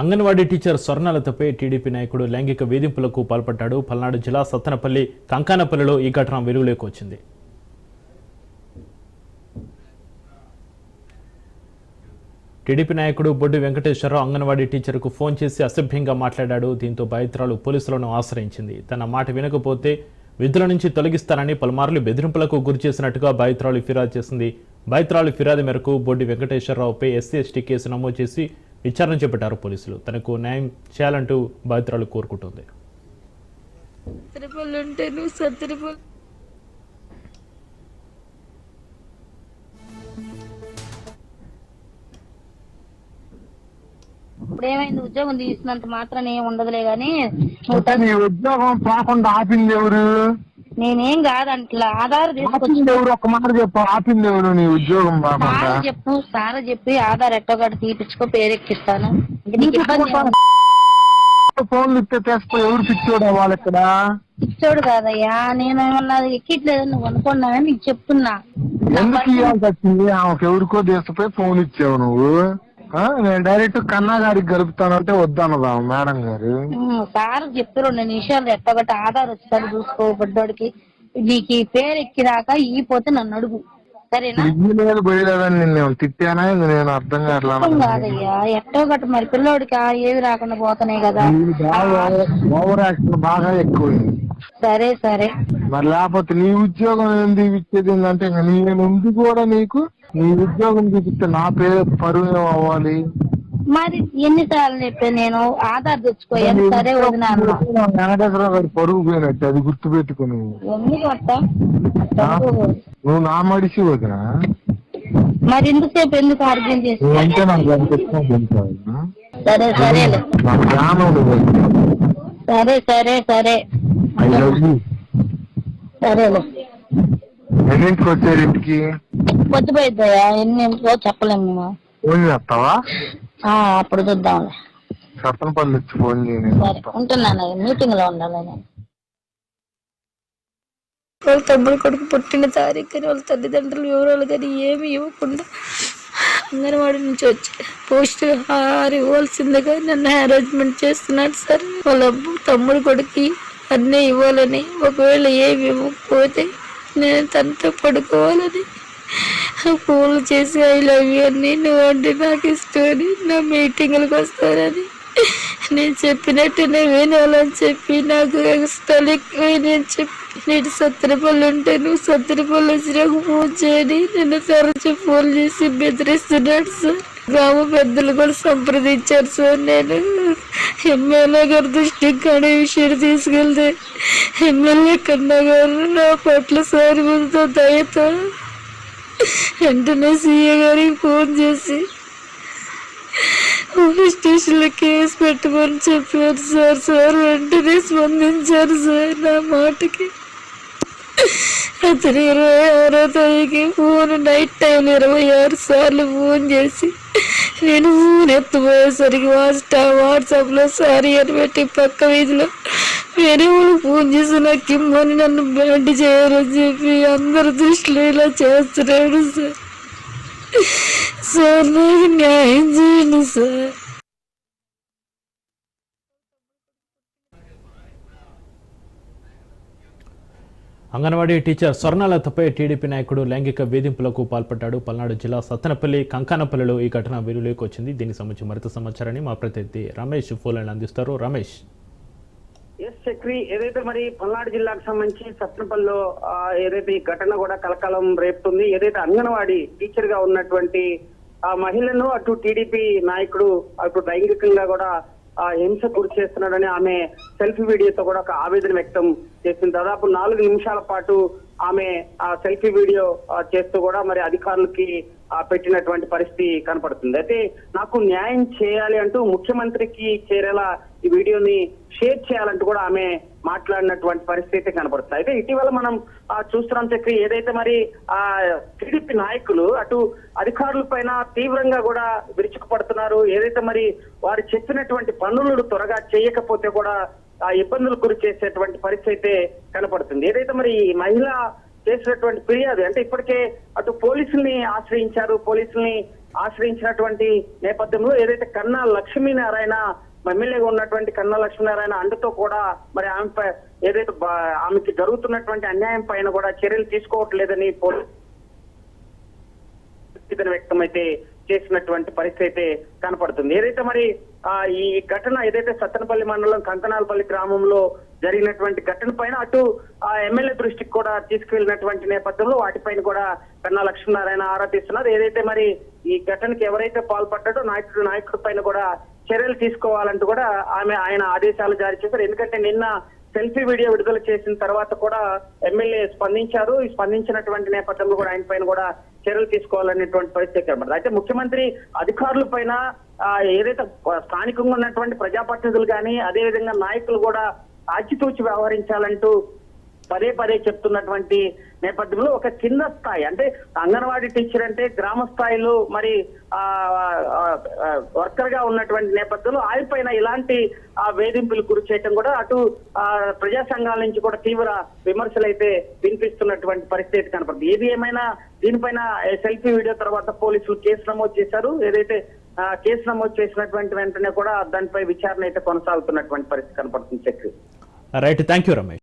Anganwadi teacher స్వర్ణలతపై TDP నాయకుడు లైంగిక వేధింపులకు పాల్పడ్డాడు. పల్నాడు జిల్లా సత్తనపల్లి కంకానపల్లిలో ఈ ఘటన వెలుగులోకి వచ్చింది. టీడీపీ నాయకుడు బొడ్డు వెంకటేశ్వరరావు అంగన్వాడీ టీచర్కు ఫోన్ చేసి అసభ్యంగా మాట్లాడాడు. దీంతో బాధితురాలు పోలీసులను ఆశ్రయించింది. తన మాట వినకపోతే విధుల నుంచి తొలగిస్తానని పలుమార్లు బెదిరింపులకు గురి చేసినట్టుగా బాధితురాలు ఫిర్యాదు చేసింది. బాధితురాలు ఫిర్యాదు మేరకు బొడ్డు వెంకటేశ్వరరావుపై ఎస్సీ ఎస్టీ కేసు నమోదు చేసి విచారణ చేపట్టారు పోలీసులు. తనకు న్యాయం చేయాలంటూ బాధితురాలు కోరుకుంటుంది. ఇప్పుడు ఏమైంది ఉద్యోగం తీసినంత మాత్రం ఏం ఉండదులే గాని ఉద్యోగం పోకుండా ఆపింది ఎవరు? నేనేం కాదంట్లా. ఆధార్ ఆపింది ఎవరు? ఒక మాట చెప్పు. ఆపింది ఎవరు? నీ ఉద్యోగం సార్ చెప్పు సార్ చెప్పి ఆధార్ ఎట్టోగట్ట తీపించుకో పేరెక్కిస్తాను. ఇంక నీకు ఇబ్బంది ఏం- ఫోన్లు ఇస్తే తెస్తా. ఎవరు పిచ్చోడా వాళ్ళు ఇక్కడ? ఇచ్చోడు కాదయ్యా. నేను ఏమన్నా ఎక్కిట్లేదు. నువ్వు అనుకున్నావని నీకు చెప్తున్నా. ఎందుకు ఇవ్వాల్సి వచ్చింది? ఆమెకు ఎవరికో తీసుకుపోయి ఫోన్ ఇచ్చావు నువ్వు. నేను డైరెక్ట్ కన్నా గారికి గడుపుతానంటే వద్దన్నదా మేడం గారు? సార్ చెప్పి రెండు నిమిషాలు ఎట్టోగట్ట ఆధార్ వచ్చేసరి చూసుకో బిడ్డోడికి నీకు ఈ పేరు ఎక్కిరాక ఈ పోతే నన్ను అడుగు. సరేనా? లేదు పోయలేదని నిన్ను తిట్టానా? నేను అర్థం కావట్లా అర్థం కాదయ్యా. ఎట్టో గట్ట మరి పిల్లోడికి ఏవి రాకుండా పోతున్నాయి కదా. బాగా ఓవర్ యాక్షన్ బాగా ఎక్కువైంది. సరే సరే. మరి లేకపోతే నీ ఉద్యోగం ఏంది? ఇచ్చేది ఏంటంటే ఇంక నేను ఉంది కూడా నీకు నీ ఉద్యోగం చూపిస్తే నా పేరు పరువు అవ్వాలి. మరి ఎన్నిసార్లు చెప్పాను నేను? ఆధార్ తెచ్చుకోయాను సరే వదిన వెంకటేశ్వరరావు గారి పరువు పోయినట్టు అది గుర్తు పెట్టుకుని అట్ట నువ్వు నా మడిసి వదిన. మరి ఇంతసేపు ఎందుకు అర్థం చేసి? నువ్వంటే నాకు ఎంత ఇష్టం తెలుసా వదినా? సరే సరే సరే సరే. యూ సరేలే. ఎన్నింటికి వచ్చారు ఇంటికి? పొద్దుపోయిద్దాయా ఎన్ని చెప్పలేము మేము. ఫోన్ చేస్తావా? ఆ, అప్పుడు చూద్దాంలే. సత్తనపల్లి వచ్చి ఫోన్ చేయని ఉంటున్నాను. మీటింగ్లో ఉండాలి నేను. వాళ్ళ తమ్ముడు కొడుకు పుట్టిన తారీఖు కానీ వాళ్ళ తల్లిదండ్రుల వివరాలు కానీ ఏమి ఇవ్వకుండా అంగన్వాడి నుంచి వచ్చి పోస్ట్ హార్ ఇవ్వాల్సిందిగా నన్ను హారాజ్మెంట్ చేస్తున్నాడు సార్. వాళ్ళ అబ్బు తమ్ముడు కొడుకు అన్నీ ఇవ్వాలని ఒకవేళ ఏమి ఇవ్వకపోతే నేను తనతో పడుకోవాలని ఫోన్లు చేసి ఐ లవ్ యూ అని నువ్వు అంటే నాకు ఇష్టమని నా మీటింగ్లకు వస్తానని నేను చెప్పినట్టునే వినాలని చెప్పి నాకు ఇష్టాలు నేను చెప్పి నేను సత్తెనపల్లి ఉంటే నువ్వు సత్తెనపల్లి వచ్చి నాకు ఫోన్ చేయని. నిన్ను తరచు ఫోన్ చేసి బెదిరిస్తున్నాడు సార్. గ్రామ పెద్దలు కూడా సంప్రదించారు సార్. నేను ఎమ్మెల్యే గారి దృష్టికి కానీ విషయాన్ని విషయం తీసుకెళ్తే ఎమ్మెల్యే కన్నా గారు నా పట్ల సారి మీదతో దయతో వెంటనే సీఏ గారికి ఫోన్ చేసి పోలీస్ స్టేషన్లో కేసు పెట్టమని చెప్పారు సార్. సార్ వెంటనే స్పందించారు సార్ నా మాటకి. అతను ఇరవై ఆరో తారీఖు ఫోన్ నైట్ టైం ఇరవై ఆరు సార్లు ఫోన్ చేసి నేను ఫోన్ ఎత్తుపోయేసరికి వాట్సా వాట్సాప్లో సారీ అని పెట్టి పక్క వీధిలో వేరే వాళ్ళు ఫోన్ చేసి నాకు ఇమ్మని నన్ను బ్యాండ్ చేయాలని చెప్పి అందరి దృష్టిలో ఇలా చేస్తున్నాడు సార్. సార్ నాకు న్యాయం చేయండి సార్. అంగన్వాడీ టీచర్ స్వర్ణలతపై టీడీపీ నాయకుడు లైంగిక వేధింపులకు పాల్పడ్డాడు. పల్నాడు జిల్లా సత్తెనపల్లి కంకానపల్లిలో ఈ ఘటన వెలుగులోకి వచ్చింది. దీనికి సంబంధించి మరింత సమాచారాన్ని మా ప్రతినిధి రమేష్ ఫోన్లను అందిస్తారు. రమేష్. ఎస్ చక్రి. ఏదైతే మరి పల్నాడు జిల్లాకు సంబంధించి సత్నపల్లిలో ఏదైతే ఈ ఘటన కూడా కలకలం రేపుతుంది ఏదైతే అంగన్వాడీ టీచర్గా ఉన్నటువంటి ఆ మహిళను అటు టీడీపీ నాయకుడు అటు లైంగికంగా కూడా హింస గురి చేస్తున్నాడని ఆమె సెల్ఫీ వీడియోతో కూడా ఒక ఆవేదన వ్యక్తం చేసింది దాదాపు నాలుగు నిమిషాల పాటు ఆమె ఆ సెల్ఫీ వీడియో చేస్తూ కూడా మరి అధికారులకి పెట్టినటువంటి పరిస్థితి కనపడుతుంది. అయితే నాకు న్యాయం చేయాలి అంటూ ముఖ్యమంత్రికి చేరేలా ఈ వీడియోని షేర్ చేయాలంటూ కూడా ఆమె మాట్లాడినటువంటి పరిస్థితి కనపడుతుంది. అయితే ఇటీవల మనం ఆ, చూస్తున్నాం చక్రి ఏదైతే మరి ఆ టీడీపీ నాయకులు అటు అధికారుల పైన తీవ్రంగా కూడా విరుచుకుపడుతున్నారు ఏదైతే మరి వారు చెప్పినటువంటి పనులను త్వరగా చేయకపోతే కూడా ఆ ఇబ్బందులు గురి చేసేటువంటి పరిస్థితి అయితే కనపడుతుంది. ఏదైతే మరి ఈ మహిళ చేసినటువంటి ఫిర్యాదు. అంటే ఇప్పటికే అటు పోలీసుల్ని ఆశ్రయించారు పోలీసుల్ని ఆశ్రయించినటువంటి నేపథ్యంలో ఏదైతే కన్నా లక్ష్మీనారాయణ ఎమ్మెల్యేగా ఉన్నటువంటి కన్నా లక్ష్మీనారాయణ అండతో కూడా మరి ఆమెపై ఏదైతే ఆమెకి జరుగుతున్నటువంటి అన్యాయం పైన కూడా చర్యలు తీసుకోవట్లేదని పోలీసు వ్యక్తం వ్యక్తమైతే చేసినటువంటి పరిస్థితి అయితే కనపడుతుంది. ఏదైతే మరి ఈ ఘటన ఏదైతే సత్తనపల్లి మండలం కంకనాలపల్లి గ్రామంలో జరిగినటువంటి ఘటన పైన అటు ఆ ఎమ్మెల్యే దృష్టికి కూడా తీసుకువెళ్ళినటువంటి నేపథ్యంలో వాటిపైన కూడా కన్నా లక్ష్మీనారాయణ ఆరా తీస్తున్నారు. ఏదైతే మరి ఈ ఘటనకి ఎవరైతే పాల్పడ్డాడో నాయకుడు నాయకుడి పైన కూడా చర్యలు తీసుకోవాలంటూ కూడా ఆమె ఆయన ఆదేశాలు జారీ చేశారు. ఎందుకంటే నిన్న సెల్ఫీ వీడియో విడుదల చేసిన తర్వాత కూడా ఎమ్మెల్యే స్పందించారు. ఈ స్పందించినటువంటి నేపథ్యంలో కూడా ఆయన పైన కూడా చర్యలు తీసుకోవాలనేటువంటి పరిస్థితి కనబడుతుంది అయితే ముఖ్యమంత్రి అధికారుల పైన ఆ, ఏదైతే స్థానికంగా ఉన్నటువంటి ప్రజాప్రతినిధులు కానీ అదే విధంగా నాయకులు కూడా ఆచితూచి వ్యవహరించాలంటూ పదే పదే చెప్తున్నటువంటి నేపథ్యంలో ఒక చిన్న స్థాయి అంటే అంగన్వాడీ టీచర్ అంటే గ్రామ స్థాయిలో మరి ఆ వర్కర్గా ఉన్నటువంటి నేపథ్యంలో ఆయన ఇలాంటి ఆ వేధింపులు గురి చేయటం కూడా అటు ఆ ప్రజా సంఘాల నుంచి కూడా తీవ్ర విమర్శలు అయితే వినిపిస్తున్నటువంటి పరిస్థితి కనపడుతుంది. ఏది ఏమైనా దీనిపైన సెల్ఫీ వీడియో తర్వాత పోలీసులు కేసు నమోదు చేశారు. ఏదైతే కేసు నమోదు చేసినటువంటి వెంటనే కూడా దానిపై విచారణ అయితే కొనసాగుతున్నటువంటి పరిస్థితి కనపడుతుంది Chakri right thank you Ramesh